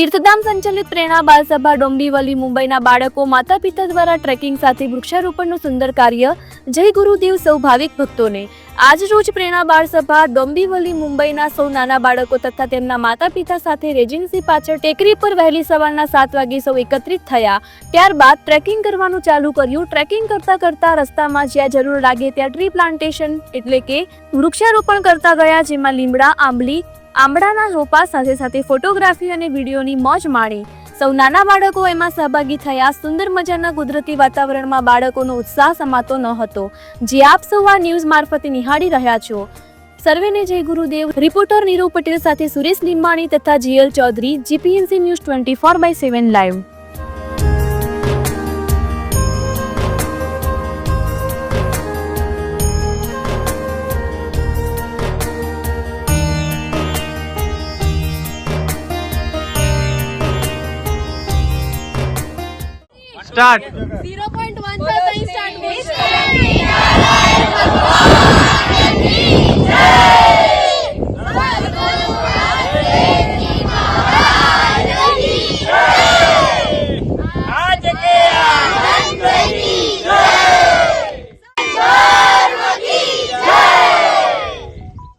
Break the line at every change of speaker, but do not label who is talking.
તીર્થધામ સંચાલિત પ્રેરણા બાલસભા ડોંબીવલી મુંબઈના બાળકો માતા પિતા દ્વારા ટ્રેકિંગ સાથે વૃક્ષારોપણનું સુંદર કાર્ય જય ગુરુદેવ સૌ ભાવિક ભક્તોને. આજ રોજ પ્રેરણા બાળસભા ડોંબીવલી મુંબઈના સૌ નાના બાળકો તથા તેમના માતા પિતા સાથે રેજન્સી પાછળ ટેકરી પર વહેલી સવારના સાત વાગે સૌ એકત્રિત થયા. ત્યારબાદ ટ્રેકિંગ કરવાનું ચાલુ કર્યું. ટ્રેકિંગ કરતા કરતા રસ્તામાં જ્યાં જરૂર લાગે ત્યાં ટ્રી પ્લાન્ટેશન એટલે કે વૃક્ષારોપણ કરતા ગયા, જેમાં લીમડા, આંબલી આંબળાના રોપા સાથે સાથે ફોટોગ્રાફી અને વિડીયોની મોજ માણી. સૌ નાના બાળકો એમાં સહભાગી થયા, સુંદર મજાના કુદરતી વાતાવરણમાં બાળકોનો ઉત્સાહ સમાતો ન હતો. જે આપ સૌ આ ન્યૂઝ મારફતે નિહાળી રહ્યા છો. સર્વેને જય ગુરુદેવ. રિપોર્ટર નીરવ પટેલ સાથે સુરેશ લીંબાણી તથા GL Chaudhary, GPNC news twenty four by seven live.
Start
zero point one પર કઈ સ્ટાર્ટ બોલશે